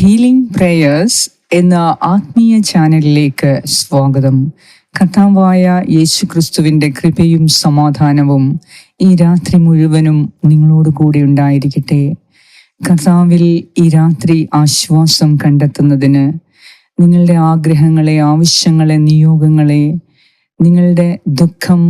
Healing prayers എന്ന ആത്മീയ ചാനലിലേക്ക് സ്വാഗതം. കഥാവായ യേശു ക്രിസ്തുവിന്റെ കൃപയും സമാധാനവും ഈ രാത്രി മുഴുവനും നിങ്ങളോട് കൂടി ഉണ്ടായിരിക്കട്ടെ. കഥാവിൽ ഈ രാത്രി ആശ്വാസം കണ്ടെത്തുന്നതിന് നിങ്ങളുടെ ആഗ്രഹങ്ങളെ ആവശ്യങ്ങളെ നിയോഗങ്ങളെ നിങ്ങളുടെ ദുഃഖം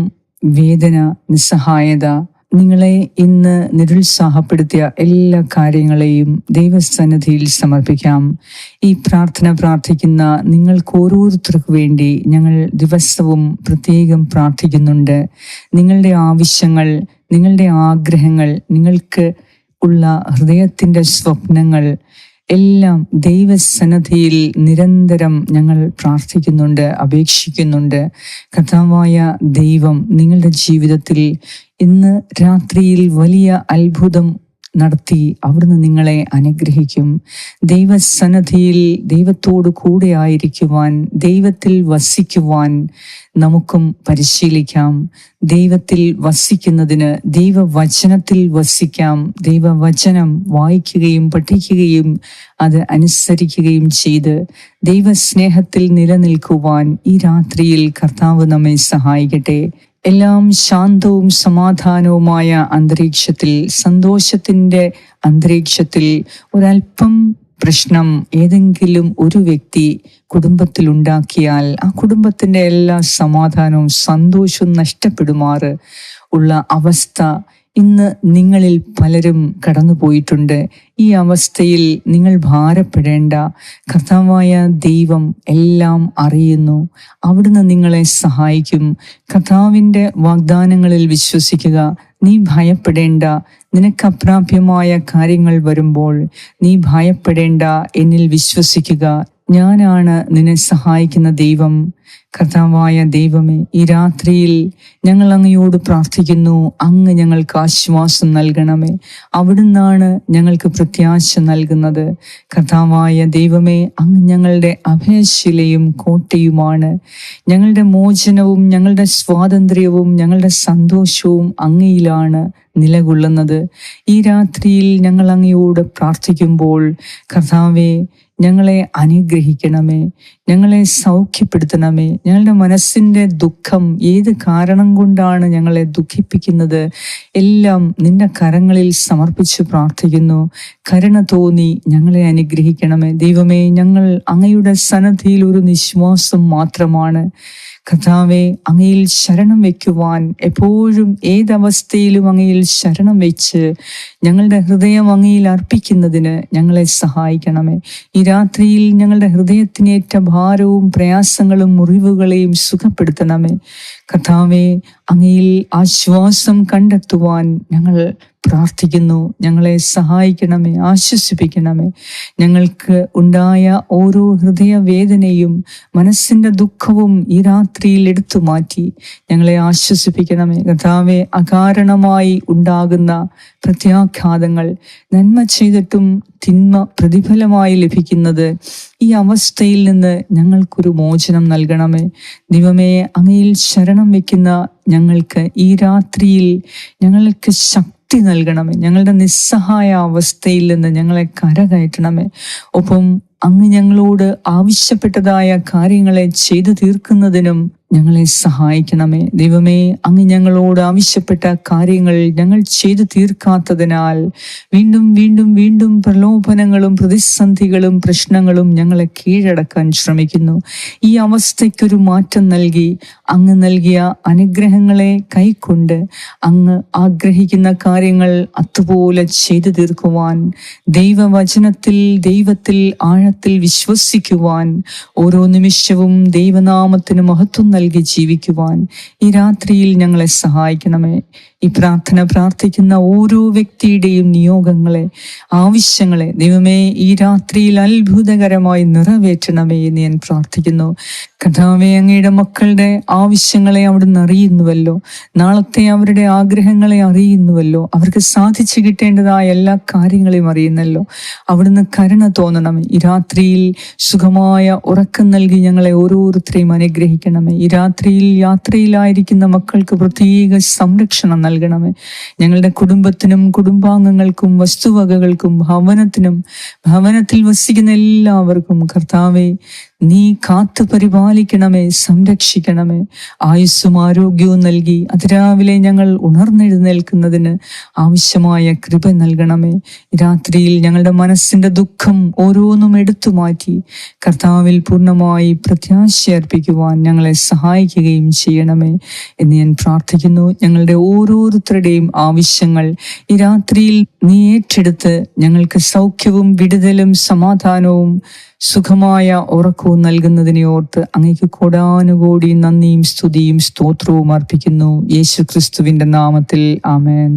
വേദന നിസ്സഹായത നിങ്ങളെ ഇന്ന് നിരുത്സാഹപ്പെടുത്തിയ എല്ലാ കാര്യങ്ങളെയും ദൈവസന്നിധിയിൽ സമർപ്പിക്കാം. ഈ പ്രാർത്ഥന പ്രാർത്ഥിക്കുന്ന നിങ്ങൾക്ക് ഓരോരുത്തർക്കു വേണ്ടി ഞങ്ങൾ ദിവസവും പ്രത്യേകം പ്രാർത്ഥിക്കുന്നുണ്ട്. നിങ്ങളുടെ ആവശ്യങ്ങൾ നിങ്ങളുടെ ആഗ്രഹങ്ങൾ നിങ്ങൾക്ക് ഉള്ള ഹൃദയത്തിന്റെ സ്വപ്നങ്ങൾ എല്ലാം ദൈവസന്നദ്ധിയിൽ നിരന്തരം ഞങ്ങൾ പ്രാർത്ഥിക്കുന്നുണ്ട് അപേക്ഷിക്കുന്നുണ്ട്. കഥാവായ ദൈവം നിങ്ങളുടെ ജീവിതത്തിൽ ഇന്ന് രാത്രിയിൽ വലിയ അത്ഭുതം നടത്തി അവിടുന്ന് നിങ്ങളെ അനുഗ്രഹിക്കും. ദൈവസന്നദ്ധിയിൽ ദൈവത്തോട് കൂടെ ആയിരിക്കുവാൻ ദൈവത്തിൽ വസിക്കുവാൻ നമുക്കും പരിശീലിക്കാം. ദൈവത്തിൽ വസിക്കുന്നതിന് ദൈവവചനത്തിൽ വസിക്കാം. ദൈവവചനം വായിക്കുകയും പഠിക്കുകയും അത് അനുസരിക്കുകയും ചെയ്ത് ദൈവസ്നേഹത്തിൽ നിലനിൽക്കുവാൻ ഈ രാത്രിയിൽ കർത്താവ് നമ്മെ സഹായിക്കട്ടെ. എല്ലാം ശാന്തവും സമാധാനവുമായ അന്തരീക്ഷത്തിൽ സന്തോഷത്തിന്റെ അന്തരീക്ഷത്തിൽ ഒരല്പം പ്രശ്നം ഏതെങ്കിലും ഒരു വ്യക്തി കുടുംബത്തിൽ ഉണ്ടാക്കിയാൽ ആ കുടുംബത്തിന്റെ എല്ലാ സമാധാനവും സന്തോഷവും നഷ്ടപ്പെടുമാറ് ഉള്ള അവസ്ഥ ഇന്ന് നിങ്ങളിൽ പലരും കടന്നുപോയിട്ടുണ്ട്. ഈ അവസ്ഥയിൽ നിങ്ങൾ ഭാരപ്പെടേണ്ട. കഥാവായ ദൈവം എല്ലാം അറിയുന്നു. അവിടുന്ന് നിങ്ങളെ സഹായിക്കും. കഥാവിന്റെ വാഗ്ദാനങ്ങളിൽ വിശ്വസിക്കുക. നീ ഭയപ്പെടേണ്ട. നിനക്ക് അപ്രാപ്യമായ കാര്യങ്ങൾ വരുമ്പോൾ നീ ഭയപ്പെടേണ്ട എന്നിൽ വിശ്വസിക്കുക. ഞാനാണ് നിന്നെ സഹായിക്കുന്ന ദൈവം. കർത്താവായ ദൈവമേ ഈ രാത്രിയിൽ ഞങ്ങൾ അങ്ങയോട് പ്രാർത്ഥിക്കുന്നു. അങ്ങ് ഞങ്ങൾക്ക് ആശ്വാസം നൽകണമേ. അവിടുന്നാണ് ഞങ്ങൾക്ക് പ്രത്യാശ നൽകുന്നത്. കർത്താവായ ദൈവമേ അങ്ങ് ഞങ്ങളുടെ അഭയശിലയും കോട്ടയുമാണ്. ഞങ്ങളുടെ മോചനവും ഞങ്ങളുടെ സ്വാതന്ത്ര്യവും ഞങ്ങളുടെ സന്തോഷവും അങ്ങയിലാണ്. നിലകൊള്ളുന്നത്. ഈ രാത്രിയിൽ ഞങ്ങൾ അങ്ങയോട് പ്രാർത്ഥിക്കുമ്പോൾ കർത്താവെ ഞങ്ങളെ അനുഗ്രഹിക്കണമേ ഞങ്ങളെ സൗഖ്യപ്പെടുത്തണമേ ഞങ്ങളുടെ മനസ്സിന്റെ ദുഃഖം ഏത് കാരണം കൊണ്ടാണ് ഞങ്ങളെ ദുഃഖിപ്പിക്കുന്നത്? എല്ലാം നിന്റെ കരങ്ങളിൽ സമർപ്പിച്ച് പ്രാർത്ഥിക്കുന്നു. കരുണ തോന്നി ഞങ്ങളെ അനുഗ്രഹിക്കണമേ. ദൈവമേ ഞങ്ങൾ അങ്ങയുടെ സന്നദ്ധിയിൽ ഒരു നിശ്വാസം മാത്രമാണ്. കഥാവെ അങ്ങയിൽ ശരണം വെക്കുവാൻ എപ്പോഴും ഏതവസ്ഥയിലും അങ്ങയിൽ ശരണം വെച്ച് ഞങ്ങളുടെ ഹൃദയം അങ്ങയിൽ അർപ്പിക്കുന്നതിന് ഞങ്ങളെ സഹായിക്കണമേ. ഈ രാത്രിയിൽ ഞങ്ങളുടെ ഹൃദയത്തിനേറ്റ ഭാരവും പ്രയാസങ്ങളും മുറിവുകളെയും സുഖപ്പെടുത്തണമേ. കഥാവെ അങ്ങയിൽ ആശ്വാസം കണ്ടെത്തുവാൻ ഞങ്ങൾ പ്രാർത്ഥിക്കുന്നു. ഞങ്ങളെ സഹായിക്കണമേ ആശ്വസിപ്പിക്കണമേ. ഞങ്ങൾക്ക് ഉണ്ടായ ഓരോ ഹൃദയവേദനയും മനസ്സിന്റെ ദുഃഖവും ഈ രാത്രിയിൽ എടുത്തു മാറ്റി. ഞങ്ങളെ ആശ്വസിപ്പിക്കണമേ. കഥാവെ അകാരണമായി ഉണ്ടാകുന്ന പ്രത്യാഘാതങ്ങൾ നന്മ ചെയ്തിട്ടും തിന്മ പ്രതിഫലമായി ലഭിക്കുന്നത് ഈ അവസ്ഥയിൽ നിന്ന് ഞങ്ങൾക്കൊരു മോചനം നൽകണമേ. ദൈവമേ അങ്ങയിൽ ശരണം വയ്ക്കുന്ന ഞങ്ങൾക്ക് ഈ രാത്രിയിൽ ഞങ്ങൾക്ക് ശക്തി നൽകണമേ. ഞങ്ങളുടെ നിസ്സഹായ അവസ്ഥയിൽ നിന്ന് ഞങ്ങളെ കരകയറ്റണമേ. ഒപ്പം അങ്ങ് ഞങ്ങളോട് ആവശ്യപ്പെട്ടതായ കാര്യങ്ങളെ ചെയ്തു തീർക്കുന്നതിനും ഞങ്ങളെ സഹായിക്കണമേ. ദൈവമേ അങ്ങ് ഞങ്ങളോട് ആവശ്യപ്പെട്ട കാര്യങ്ങൾ ഞങ്ങൾ ചെയ്തു തീർക്കാത്തതിനാൽ വീണ്ടും വീണ്ടും വീണ്ടും പ്രലോഭനങ്ങളും പ്രതിസന്ധികളും പ്രശ്നങ്ങളും ഞങ്ങളെ കീഴടക്കാൻ ശ്രമിക്കുന്നു. ഈ അവസ്ഥയ്ക്കൊരു മാറ്റം നൽകി അങ്ങ് നൽകിയ അനുഗ്രഹങ്ങളെ കൈക്കൊണ്ട് അങ്ങ് ആഗ്രഹിക്കുന്ന കാര്യങ്ങൾ അതുപോലെ ചെയ്തു തീർക്കുവാൻ ദൈവവചനത്തിൽ ദൈവത്തിൽ ആഴത്തിൽ വിശ്വസിക്കുവാൻ ഓരോ നിമിഷവും ദൈവനാമത്തിന് മഹത്വം ജീവിക്കുവാൻ ഈ രാത്രിയിൽ ഞങ്ങളെ സഹായിക്കണമേ. ഈ പ്രാർത്ഥന പ്രാർത്ഥിക്കുന്ന ഓരോ വ്യക്തിയുടെയും നിയോഗങ്ങളെ ആവശ്യങ്ങളെ ദൈവമേ ഈ രാത്രിയിൽ അത്ഭുതകരമായി നിറവേറ്റണമേ എന്ന് ഞാൻ പ്രാർത്ഥിക്കുന്നു. കഥാവേ അങ്ങയുടെ മക്കളുടെ ആവശ്യങ്ങളെ അവിടുന്ന് അറിയുന്നുവല്ലോ. നാളത്തെ അവരുടെ ആഗ്രഹങ്ങളെ അറിയുന്നുവല്ലോ. അവർക്ക് സാധിച്ചു കിട്ടേണ്ടതായ എല്ലാ കാര്യങ്ങളെയും അറിയുന്നല്ലോ. അവിടുന്ന് കരുണ തോന്നണം ഈ രാത്രിയിൽ സുഖമായ ഉറക്കം നൽകി ഞങ്ങളെ ഓരോരുത്തരെയും അനുഗ്രഹിക്കണമേ. ഈ രാത്രിയിൽ യാത്രയിലായിരിക്കുന്ന മക്കൾക്ക് പ്രത്യേക സംരക്ഷണം നൽകണമേ. ഞങ്ങളുടെ കുടുംബത്തിനും കുടുംബാംഗങ്ങൾക്കും വസ്തുവകകൾക്കും ഭവനത്തിനും ഭവനത്തിൽ വസിക്കുന്ന എല്ലാവർക്കും കർത്താവെ നീ കാത്തു പരിപാലിക്കണമേ സംരക്ഷിക്കണമേ. ആയുസ്സും ആരോഗ്യവും നൽകി അതിരാവിലെ ഞങ്ങൾ ഉണർന്നെഴുന്നേൽക്കുന്നതിന് ആവശ്യമായ കൃപ നൽകണമേ. രാത്രിയിൽ ഞങ്ങളുടെ മനസ്സിന്റെ ദുഃഖം ഓരോന്നും എടുത്തു മാറ്റി കർത്താവിൽ പൂർണമായി പ്രത്യാശ അർപ്പിക്കുവാൻ ഞങ്ങളെ സഹായിക്കുകയും ചെയ്യണമേ എന്ന് ഞാൻ പ്രാർത്ഥിക്കുന്നു. ഞങ്ങളുടെ ഓരോരുത്തരുടെയും ആവശ്യങ്ങൾ ഈ രാത്രിയിൽ നീ ഏറ്റെടുത്ത് ഞങ്ങൾക്ക് സൗഖ്യവും വിടുതലും സമാധാനവും സുഖമായ ഉറക്കവും നൽകുന്നതിനെ ഓർത്ത് അങ്ങേക്ക് കോടാനുകോടി നന്ദിയും സ്തുതിയും സ്തോത്രവും അർപ്പിക്കുന്നു. യേശു ക്രിസ്തുവിന്റെ നാമത്തിൽ ആമേൻ.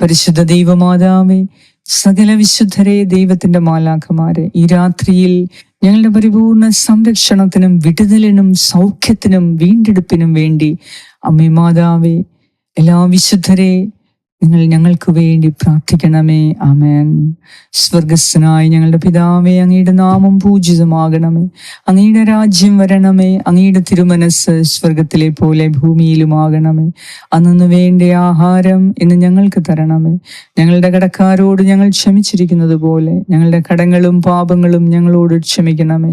പരിശുദ്ധ ദൈവമാതാവേ സകല വിശുദ്ധരെ ദൈവത്തിന്റെ മാലാഖമാരെ ഈ രാത്രിയിൽ ഞങ്ങളുടെ പരിപൂർണ സംരക്ഷണത്തിനും വിടുതലിനും സൗഖ്യത്തിനും വീണ്ടെടുപ്പിനും വേണ്ടി അമ്മേ മാതാവേ എല്ലാ വിശുദ്ധരെ നിങ്ങൾ ഞങ്ങൾക്ക് വേണ്ടി പ്രാർത്ഥിക്കണമേ. ആമേൻ. സ്വർഗസ്വനായി ഞങ്ങളുടെ പിതാവേ അങ്ങയുടെ നാമം പൂജിതമാകണമേ. അങ്ങയുടെ രാജ്യം വരണമേ. അങ്ങയുടെ തിരുമനസ് സ്വർഗത്തിലെ പോലെ ഭൂമിയിലുമാകണമേ. അന്നു വേണ്ട ആഹാരം ഇന്ന് ഞങ്ങൾക്ക് തരണമേ. ഞങ്ങളുടെ കടക്കാരോട് ഞങ്ങൾ ക്ഷമിച്ചിരിക്കുന്നത് പോലെ ഞങ്ങളുടെ കടങ്ങളും പാപങ്ങളും ഞങ്ങളോട് ക്ഷമിക്കണമേ.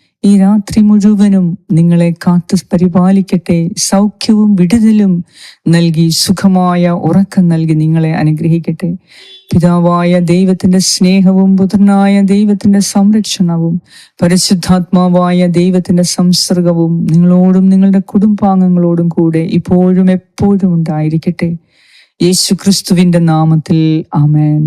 ഈ രാത്രി മുഴുവനും നിങ്ങളെ കാത്തു പരിപാലിക്കട്ടെ സൗഖ്യവും വിടുതലും നൽകി സുഖമായ ഉറക്കം നൽകി നിങ്ങളെ അനുഗ്രഹിക്കട്ടെ. പിതാവായ ദൈവത്തിന്റെ സ്നേഹവും പുത്രനായ ദൈവത്തിന്റെ സംരക്ഷണവും പരിശുദ്ധാത്മാവായ ദൈവത്തിന്റെ സംസർഗവും നിങ്ങളോടും നിങ്ങളുടെ കുടുംബാംഗങ്ങളോടും കൂടെ ഇപ്പോഴും എപ്പോഴും ഉണ്ടായിരിക്കട്ടെ. യേശു ക്രിസ്തുവിന്റെ നാമത്തിൽ ആമേൻ.